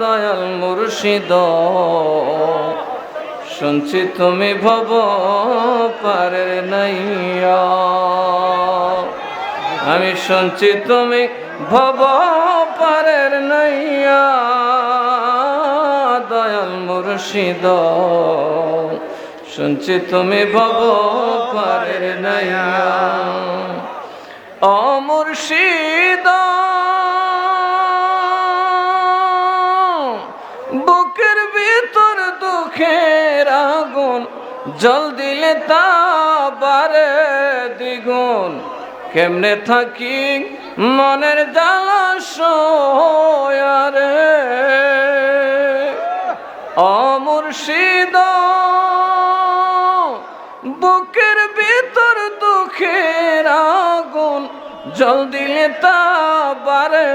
দয়াল মুর্শিদ। শুনছি তুমি ভব পারের নাইয়া। আমি শুনছি তুমি ভব পারের নাইয়া। দয়াল মুর্শিদ, শুনছি তুমি ভব পারের নাইয়া। মুর্শিদ জল দিলে তা বারে দ্বিগুণ। কেমনে থাকি মনের জ্বালা সোয়ারে অমুর্শিদ বুকের ভিতর দুঃখের আগুন। জল দিলে তা বারে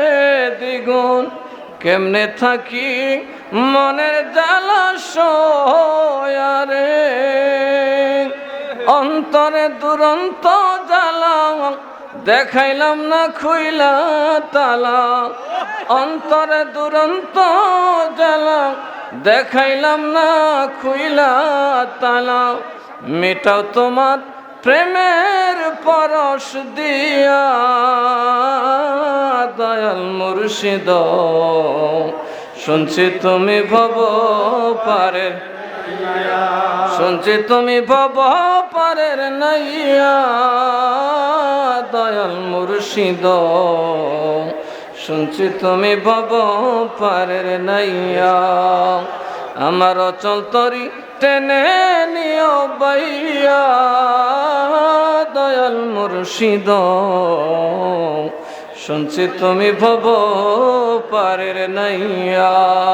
দ্বিগুণ। কেমনে থাকি মনের জ্বালা অন্তরে দুরন্ত জ্বালা, দেখাইলাম না খুইলা তালা। অন্তরে দুরন্ত জ্বালা, দেখাইলাম না খুইলা তালা। মেটাও তোমার প্রেমের পরশ দিয়া, দয়াল মুর্শিদ। শুনছি তুমি ভব পারের শুনছি তুমি ভব পারের নাইয়া, দয়াল মুর্শিদ। শুনছি তুমি ভব পারের নাইয়া, আমার অচল তরি টেনে নিও বাইয়া, দয়াল মুর্শিদ। শুনছি তুমি ভব পারের নাইয়া।